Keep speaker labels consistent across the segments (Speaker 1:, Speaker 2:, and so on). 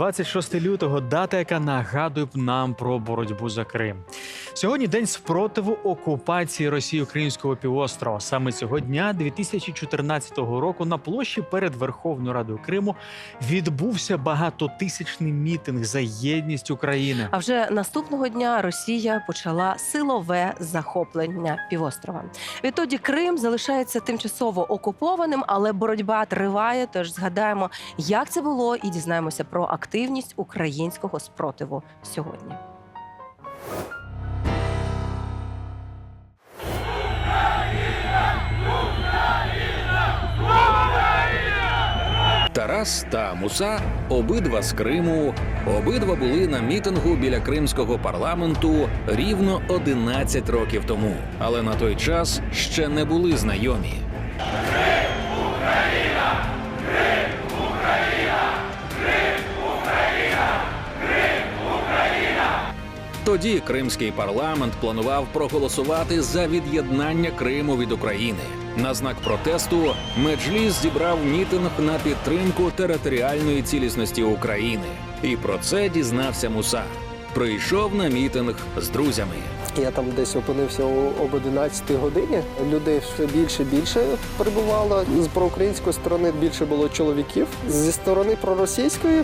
Speaker 1: 26 лютого дата, яка нагадує нам про боротьбу за Крим. Сьогодні день спротиву окупації Росії українського півострова. Саме цього дня, 2014 року, на площі перед Верховною Радою Криму відбувся багатотисячний мітинг за єдність України.
Speaker 2: А вже наступного дня Росія почала силове захоплення півострова. Відтоді Крим залишається тимчасово окупованим, але боротьба триває. Тож згадаємо, як це було, і дізнаємося про активність українського спротиву сьогодні.
Speaker 3: Тарас та Муса обидва з Криму, обидва були на мітингу біля кримського парламенту рівно 11 років тому, але на той час ще не були знайомі. Тоді кримський парламент планував проголосувати за від'єднання Криму від України. На знак протесту Меджліс зібрав мітинг на підтримку територіальної цілісності України. І про це дізнався Муса. Прийшов на мітинг з друзями.
Speaker 4: Я там десь опинився об 11 годині. Людей все більше більше прибувало. З проукраїнської сторони більше було чоловіків. Зі сторони проросійської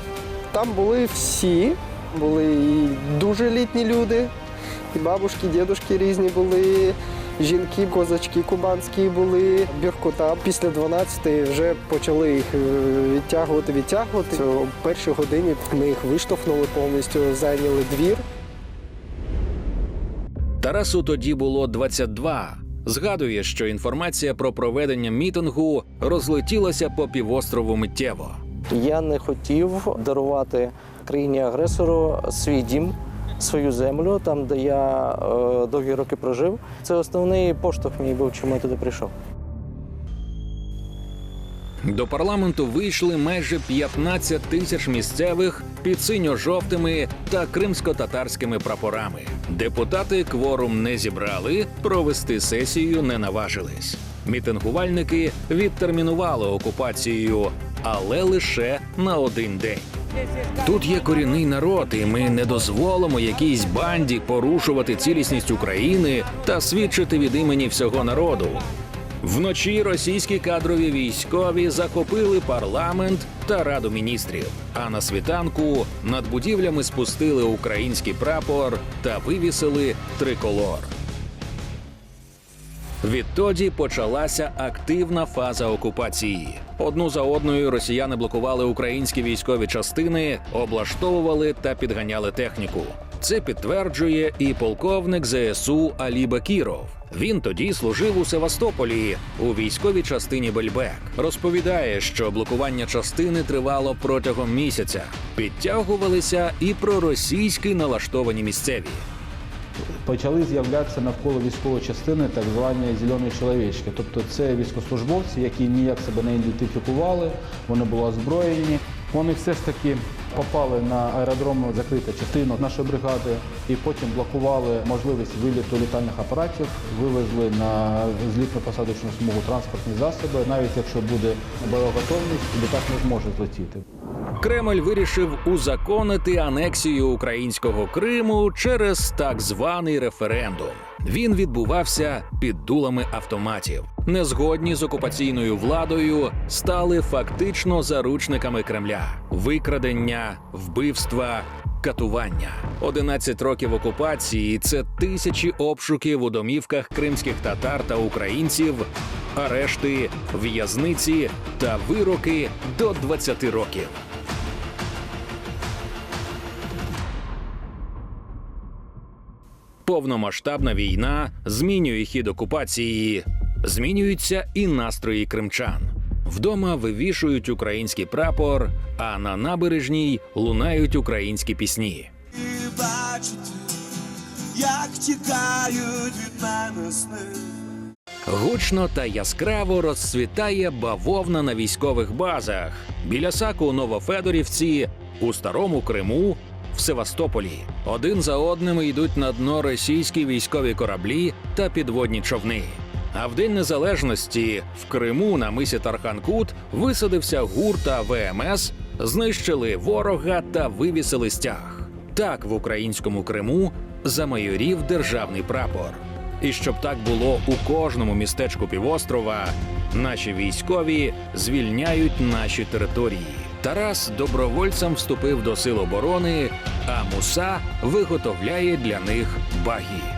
Speaker 4: там були всі. Були і дуже літні люди, і бабушки, дідушки різні були. Жінки, козачки кубанські були, біркута. Після 12 вже почали їх е, відтягувати, відтягувати. О першій годині ми їх виштовхнули повністю, зайняли двір.
Speaker 3: Тарасу тоді було 22. Згадує, що інформація про проведення мітингу розлетілася по півострову миттєво.
Speaker 5: Я не хотів дарувати країні-агресору свій дім, свою землю, там, де я е, довгі роки прожив. Це основний поштовх мій був, чому я туди прийшов.
Speaker 3: До парламенту вийшли майже 15 тисяч місцевих під синьо-жовтими та кримсько-татарськими прапорами. Депутати кворум не зібрали, провести сесію не наважились. Мітингувальники відтермінували окупацію, але лише на один день. Тут є корінний народ, і ми не дозволимо якійсь банді порушувати цілісність України та свідчити від імені всього народу. Вночі російські кадрові військові захопили парламент та раду міністрів. А на світанку над будівлями спустили український прапор та вивісили триколор. Відтоді почалася активна фаза окупації. Одну за одною росіяни блокували українські військові частини, облаштовували та підганяли техніку. Це підтверджує і полковник ЗСУ Алі Бакіров. Він тоді служив у Севастополі у військовій частині Бельбек. Розповідає, що блокування частини тривало протягом місяця. Підтягувалися і проросійські налаштовані місцеві.
Speaker 6: Почали з'являтися навколо військової частини так звані зелені чоловічки. Тобто це військовослужбовці, які ніяк себе не ідентифікували, вони були озброєні. Вони все ж таки попали на аеродром закрита частина нашої бригади і потім блокували можливість виліту літальних апаратів, вивезли на злітно-посадочну смугу транспортні засоби. Навіть якщо буде бойова готовність, літак не зможе злетіти.
Speaker 3: Кремль вирішив узаконити анексію українського Криму через так званий референдум. Він відбувався під дулами автоматів. Незгодні з окупаційною владою стали фактично заручниками Кремля: викрадення, вбивства. Катування 11 років окупації це тисячі обшуків у домівках кримських татар та українців, арешти, в'язниці та вироки до 20 років. Повномасштабна війна змінює хід окупації, змінюються і настрої кримчан. Вдома вивішують український прапор, а на набережній лунають українські пісні.
Speaker 7: І бачити, як тікають від мене сни.
Speaker 3: Гучно та яскраво розцвітає бавовна на військових базах біля Саку у Новофедорівці, у Старому Криму, в Севастополі. Один за одним йдуть на дно російські військові кораблі та підводні човни. А в День Незалежності в Криму на мисі Тарханкут висадився гурт та ВМС знищили ворога та вивісили стяг. Так в українському Криму замайорів державний прапор. І щоб так було у кожному містечку півострова, наші військові звільняють наші території. Тарас добровольцем вступив до сил оборони, а Муса виготовляє для них багі.